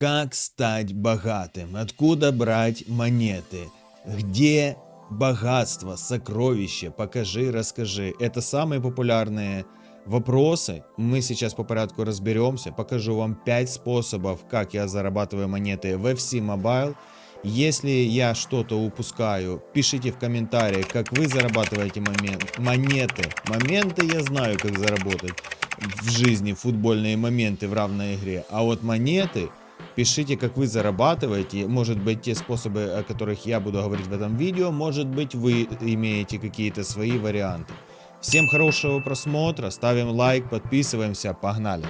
Как стать богатым? Откуда брать монеты? Где богатство, сокровище? Покажи, расскажи. Это самые популярные вопросы. Мы сейчас по порядку разберемся. Покажу вам 5 способов, как я зарабатываю монеты в FC Mobile. Если я что-то упускаю, пишите в комментариях, как вы зарабатываете момент, монеты. Моменты я знаю, как заработать в жизни, футбольные моменты в равной игре. А вот монеты Пишите, как вы зарабатываете. Может быть, те способы, о которых я буду говорить в этом видео, может быть, вы имеете какие-то свои варианты. Всем хорошего просмотра, ставим лайк, подписываемся, погнали.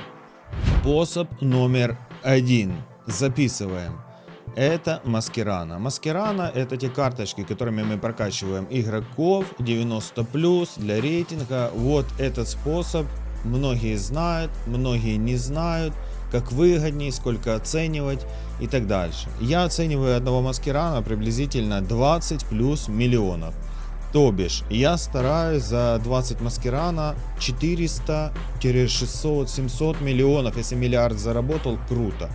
Способ номер один. Записываем. Это маскирана. Маскирана это те карточки, которыми мы прокачиваем игроков 90+, для рейтинга. Вот этот способ многие знают, многие не знают как выгоднее, сколько оценивать и так дальше. Я оцениваю одного маскирана приблизительно 20 плюс миллионов. То бишь, я стараюсь за 20 маскирана 400-600-700 миллионов. Если миллиард заработал, круто.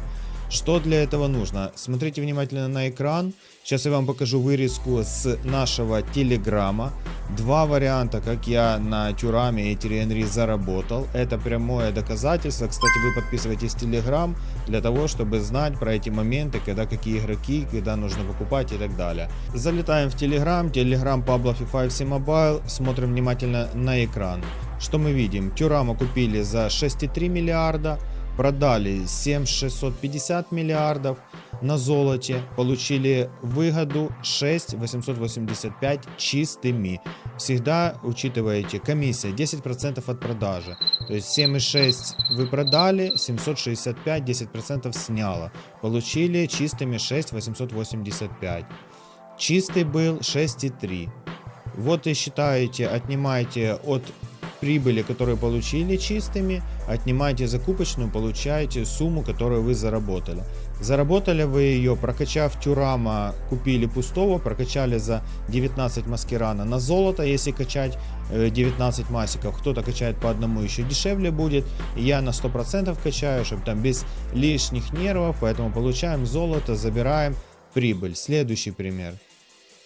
Что для этого нужно? Смотрите внимательно на экран. Сейчас я вам покажу вырезку с нашего телеграма. Два варианта, как я на Тюраме и Тириенри заработал. Это прямое доказательство. Кстати, вы подписывайтесь в Телеграм для того, чтобы знать про эти моменты, когда какие игроки, когда нужно покупать и так далее. Залетаем в Телеграм, Телеграм Pablo FIFA FC Mobile, смотрим внимательно на экран. Что мы видим? Тюрама купили за 6,3 миллиарда, продали 7650 миллиардов на золоте, получили выгоду 6885 чистыми. Всегда учитываете комиссия 10% от продажи. То есть 7,6 вы продали, 765 10% сняло. Получили чистыми 6885. Чистый был 6,3. Вот и считаете, отнимаете от прибыли, которую получили чистыми, отнимаете закупочную, получаете сумму, которую вы заработали. Заработали вы ее, прокачав Тюрама, купили пустого, прокачали за 19 маскирана на золото, если качать 19 э, масиков, кто-то качает по одному еще дешевле будет, я на 100% качаю, чтобы там без лишних нервов, поэтому получаем золото, забираем прибыль. Следующий пример.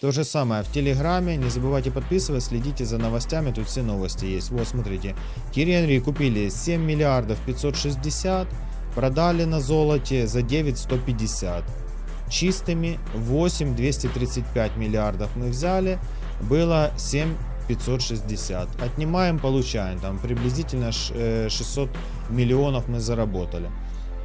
То же самое в Телеграме. Не забывайте подписываться, следите за новостями. Тут все новости есть. Вот, смотрите. Кири купили 7 миллиардов 560. Продали на золоте за 9 150. Чистыми 8 235 миллиардов мы взяли. Было 7 560. Отнимаем, получаем. Там приблизительно 600 э, миллионов мы заработали.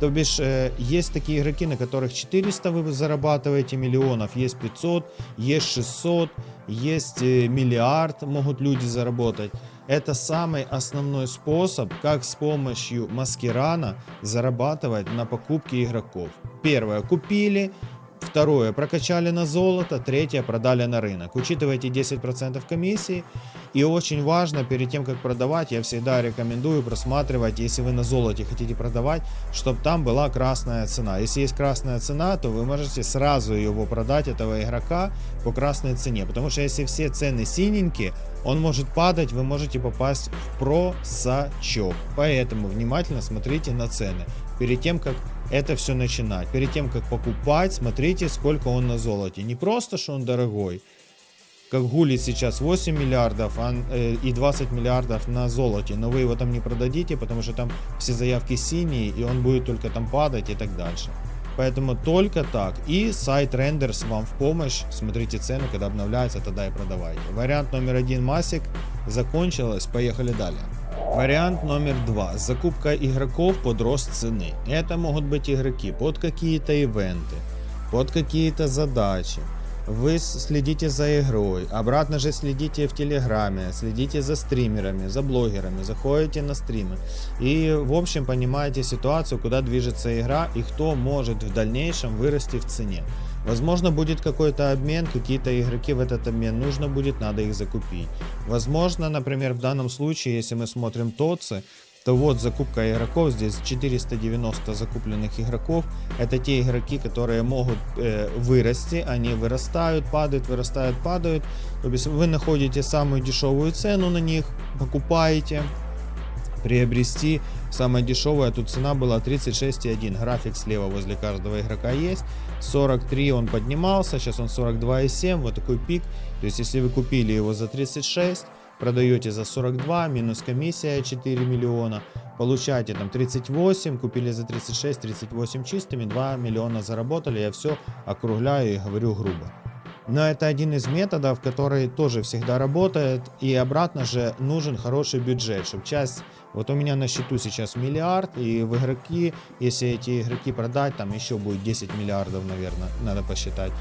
То бишь, э, есть такие игроки, на которых 400 вы зарабатываете миллионов, есть 500, есть 600, есть э, миллиард могут люди заработать. Это самый основной способ, как с помощью маскирана зарабатывать на покупке игроков. Первое, купили, Второе, прокачали на золото. Третье, продали на рынок. Учитывайте 10% комиссии. И очень важно, перед тем, как продавать, я всегда рекомендую просматривать, если вы на золоте хотите продавать, чтобы там была красная цена. Если есть красная цена, то вы можете сразу его продать, этого игрока, по красной цене. Потому что если все цены синенькие, он может падать, вы можете попасть в просачок. Поэтому внимательно смотрите на цены. Перед тем, как это все начинать. Перед тем, как покупать, смотрите, сколько он на золоте. Не просто, что он дорогой, как гулит сейчас 8 миллиардов а, э, и 20 миллиардов на золоте, но вы его там не продадите, потому что там все заявки синие, и он будет только там падать и так дальше. Поэтому только так. И сайт Renders вам в помощь. Смотрите цену, когда обновляется, тогда и продавайте. Вариант номер один Масик закончилось. Поехали далее. Вариант номер два. Закупка игроков под рост цены. Это могут быть игроки под какие-то ивенты, под какие-то задачи. Вы следите за игрой, обратно же следите в Телеграме, следите за стримерами, за блогерами, заходите на стримы. И в общем понимаете ситуацию, куда движется игра и кто может в дальнейшем вырасти в цене. Возможно, будет какой-то обмен, какие-то игроки в этот обмен нужно будет, надо их закупить. Возможно, например, в данном случае, если мы смотрим ТОЦы, то вот закупка игроков, здесь 490 закупленных игроков, это те игроки, которые могут э, вырасти, они вырастают, падают, вырастают, падают. То есть вы находите самую дешевую цену на них, покупаете, приобрести. Самая дешевая тут цена была 36,1. График слева возле каждого игрока есть. 43 он поднимался, сейчас он 42,7. Вот такой пик. То есть если вы купили его за 36, продаете за 42, минус комиссия 4 миллиона, получаете там 38, купили за 36, 38 чистыми, 2 миллиона заработали, я все округляю и говорю грубо. Но это один из методов, который тоже всегда работает. И обратно же нужен хороший бюджет, чтобы часть... Вот у меня на счету сейчас миллиард, и в игроки, если эти игроки продать, там еще будет 10 миллиардов, наверное, надо посчитать.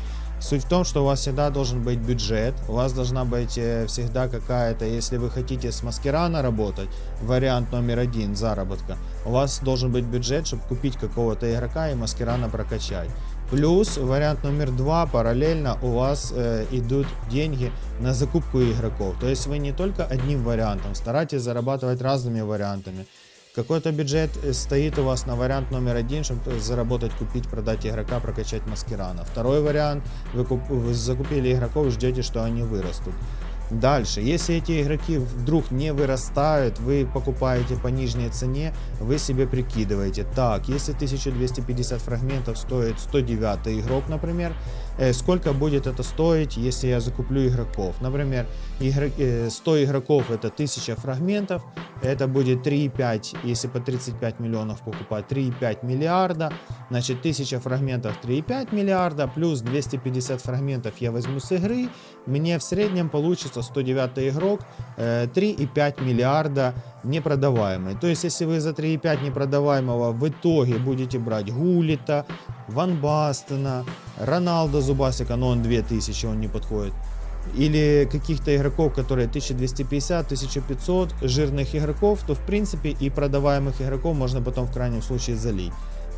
Суть в том, что у вас всегда должен быть бюджет, у вас должна быть э, всегда какая-то, если вы хотите с маскирана работать, вариант номер один заработка, у вас должен быть бюджет, чтобы купить какого-то игрока и маскирана прокачать. Плюс вариант номер два, параллельно у вас э, идут деньги на закупку игроков. То есть вы не только одним вариантом, старайтесь зарабатывать разными вариантами. Какой-то бюджет стоит у вас на вариант номер один, чтобы заработать, купить, продать игрока, прокачать маскирана. Второй вариант, вы, куп, вы закупили игроков ждете, что они вырастут. Дальше, если эти игроки вдруг не вырастают, вы покупаете по нижней цене, вы себе прикидываете, так, если 1250 фрагментов стоит 109 игрок, например, сколько будет это стоить, если я закуплю игроков? Например, игрок, э, 100 игроков это 1000 фрагментов, это будет 3,5, если по 35 миллионов покупать, 3,5 миллиарда, значит 1000 фрагментов 3,5 миллиарда, плюс 250 фрагментов я возьму с игры, мне в среднем получится 109 игрок, 3,5 э, миллиарда непродаваемый. То есть, если вы за 3,5 непродаваемого в итоге будете брать Гулита, Ван Бастена, Роналда Зубасика, но он 2000, он не подходит, или каких-то игроков, которые 1250-1500 жирных игроков, то в принципе и продаваемых игроков можно потом в крайнем случае залить.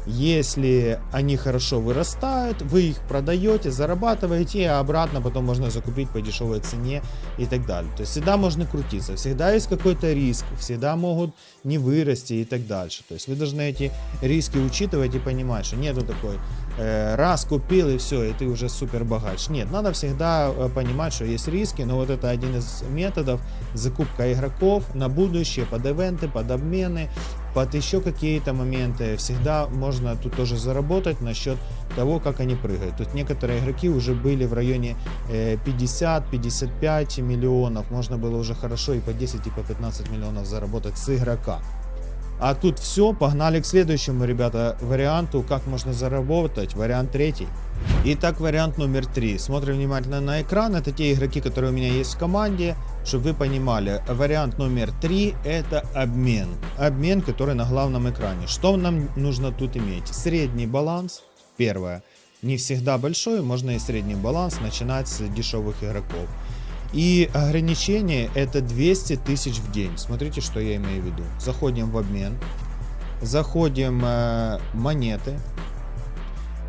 Если они хорошо вырастают, вы их продаете, зарабатываете, а обратно потом можно закупить по дешевой цене и так далее. То есть всегда можно крутиться, всегда есть какой-то риск, всегда могут не вырасти и так дальше. То есть вы должны эти риски учитывать и понимать, что нету такой э, раз купил и все, и ты уже супер богач. Нет, надо всегда э, понимать, что есть риски, но вот это один из методов закупка игроков на будущее под ивенты, под обмены, под еще какие-то моменты. Всегда можно тут тоже заработать насчет того, как они прыгают. Тут некоторые игроки уже были в районе 50-55 э, миллионов. Можно было уже хорошо и по 10, и по 15 миллионов заработать с игрока. А тут все, погнали к следующему, ребята, варианту, как можно заработать. Вариант третий. Итак, вариант номер три. Смотрим внимательно на экран. Это те игроки, которые у меня есть в команде. Чтобы вы понимали, вариант номер три это обмен. Обмен, который на главном экране. Что нам нужно тут иметь? Средний баланс. Первое. Не всегда большой, можно и средний баланс начинать с дешевых игроков. И ограничение это 200 тысяч в день. Смотрите, что я имею в виду. Заходим в обмен. Заходим э, монеты.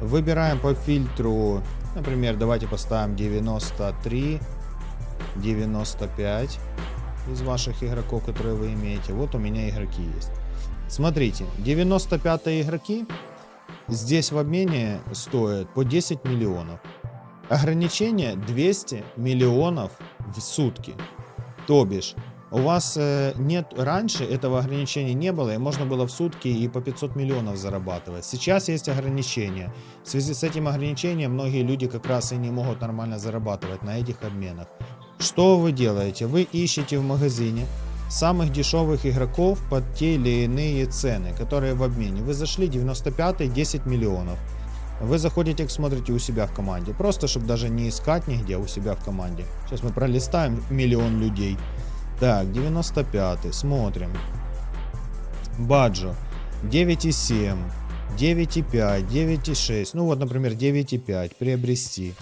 Выбираем по фильтру, например, давайте поставим 93, 95 из ваших игроков, которые вы имеете. Вот у меня игроки есть. Смотрите, 95 игроки здесь в обмене стоят по 10 миллионов. Ограничение 200 миллионов в сутки. То бишь, у вас э, нет раньше этого ограничения не было, и можно было в сутки и по 500 миллионов зарабатывать. Сейчас есть ограничения. В связи с этим ограничением многие люди как раз и не могут нормально зарабатывать на этих обменах. Что вы делаете? Вы ищете в магазине самых дешевых игроков под те или иные цены, которые в обмене. Вы зашли 95 10 миллионов. Вы заходите, смотрите у себя в команде. Просто, чтобы даже не искать нигде у себя в команде. Сейчас мы пролистаем миллион людей. Так, 95 смотрим. Баджо 9,7, 9,5, 9,6. Ну вот, например, 9,5 приобрести.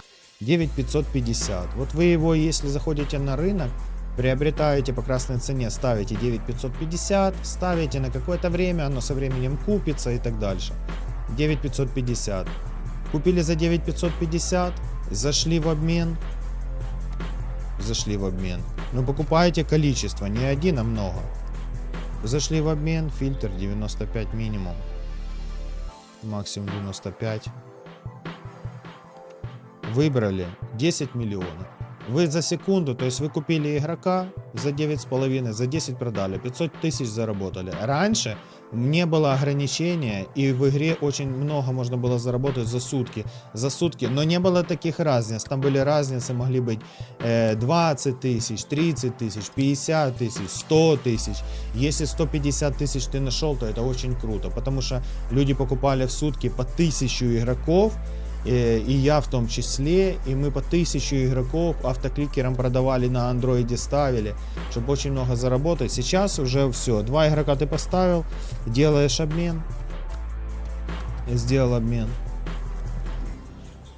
9550. Вот вы его, если заходите на рынок, приобретаете по красной цене, ставите 9550, ставите на какое-то время, оно со временем купится и так дальше. 9550. Купили за 9550, зашли в обмен. Зашли в обмен. Но покупаете количество, не один, а много. Зашли в обмен, фильтр 95 минимум. Максимум 95. Выбрали 10 миллионов. Вы за секунду, то есть вы купили игрока за 9,5, за 10 продали, 500 тысяч заработали. Раньше не было ограничения, и в игре очень много можно было заработать за сутки. За сутки, но не было таких разниц. Там были разницы, могли быть э, 20 тысяч, 30 тысяч, 50 тысяч, 100 тысяч. Если 150 тысяч ты нашел, то это очень круто, потому что люди покупали в сутки по тысячу игроков, э, и я в том числе, и мы по тысячу игроков автокликерам продавали на андроиде, ставили, чтобы очень много заработать. Сейчас уже все, два игрока ты поставил, делаешь обмен, сделал обмен.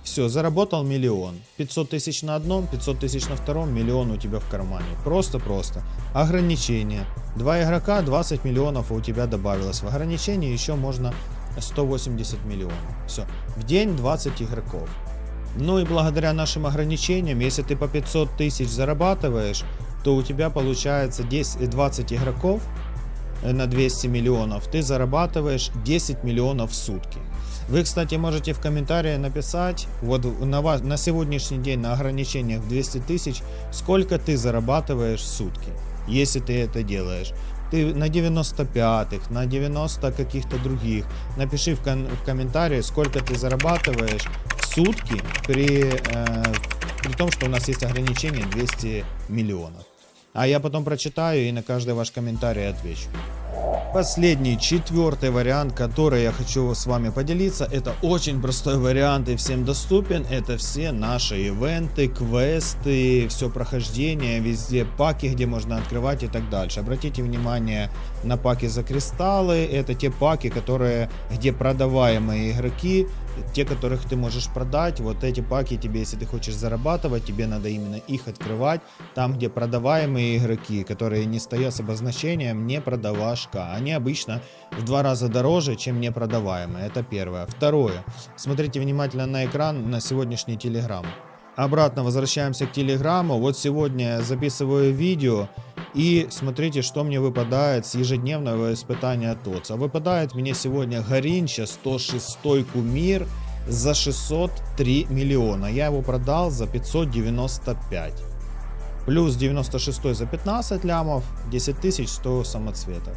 Все, заработал миллион. 500 тысяч на одном, 500 тысяч на втором, миллион у тебя в кармане. Просто-просто. Ограничение. Два игрока, 20 миллионов у тебя добавилось. В ограничении еще можно 180 миллионов. Все. В день 20 игроков. Ну и благодаря нашим ограничениям, если ты по 500 тысяч зарабатываешь, то у тебя получается 10, 20 игроков э, на 200 миллионов, ты зарабатываешь 10 миллионов в сутки. Вы, кстати, можете в комментарии написать, вот на, ва- на сегодняшний день на ограничениях 200 тысяч, сколько ты зарабатываешь в сутки, если ты это делаешь. Ты на 95-х, на 90 каких-то других. Напиши в, кон- в комментарии, сколько ты зарабатываешь в сутки при, э, при том, что у нас есть ограничение 200 миллионов. А я потом прочитаю и на каждый ваш комментарий отвечу. Последний, четвертый вариант, который я хочу с вами поделиться, это очень простой вариант и всем доступен. Это все наши ивенты, квесты, все прохождение, везде паки, где можно открывать и так дальше. Обратите внимание на паки за кристаллы. Это те паки, которые, где продаваемые игроки, те, которых ты можешь продать. Вот эти паки тебе, если ты хочешь зарабатывать, тебе надо именно их открывать. Там, где продаваемые игроки, которые не стоят с обозначением не продавашка. Они обычно в два раза дороже, чем непродаваемые. Это первое. Второе. Смотрите внимательно на экран на сегодняшний телеграм. Обратно возвращаемся к телеграмму. Вот сегодня я записываю видео и смотрите, что мне выпадает с ежедневного испытания ТОЦа. Выпадает мне сегодня Горинча 106 кумир за 603 миллиона. Я его продал за 595. Плюс 96 за 15 лямов, 10 тысяч 100 самоцветов.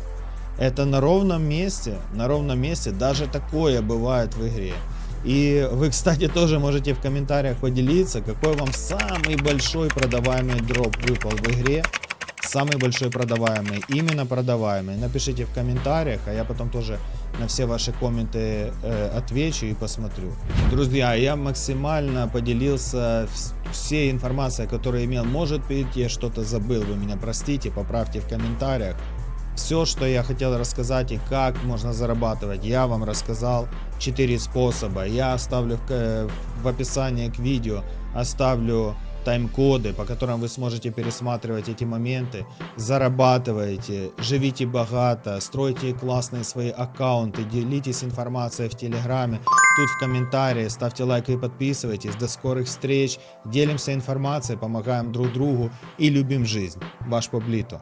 Это на ровном месте, на ровном месте даже такое бывает в игре. И вы, кстати, тоже можете в комментариях поделиться, какой вам самый большой продаваемый дроп выпал в игре. Самый большой продаваемый, именно продаваемый. Напишите в комментариях, а я потом тоже на все ваши комменты э, отвечу и посмотрю. Друзья, я максимально поделился вс- всей информацией, которую имел. Может быть, я что-то забыл, вы меня простите, поправьте в комментариях. Все, что я хотел рассказать и как можно зарабатывать, я вам рассказал. Четыре способа. Я оставлю в, к- в описании к видео, оставлю тайм-коды, по которым вы сможете пересматривать эти моменты. Зарабатывайте, живите богато, стройте классные свои аккаунты, делитесь информацией в Телеграме, тут в комментарии, ставьте лайк и подписывайтесь. До скорых встреч, делимся информацией, помогаем друг другу и любим жизнь. Ваш Паблито.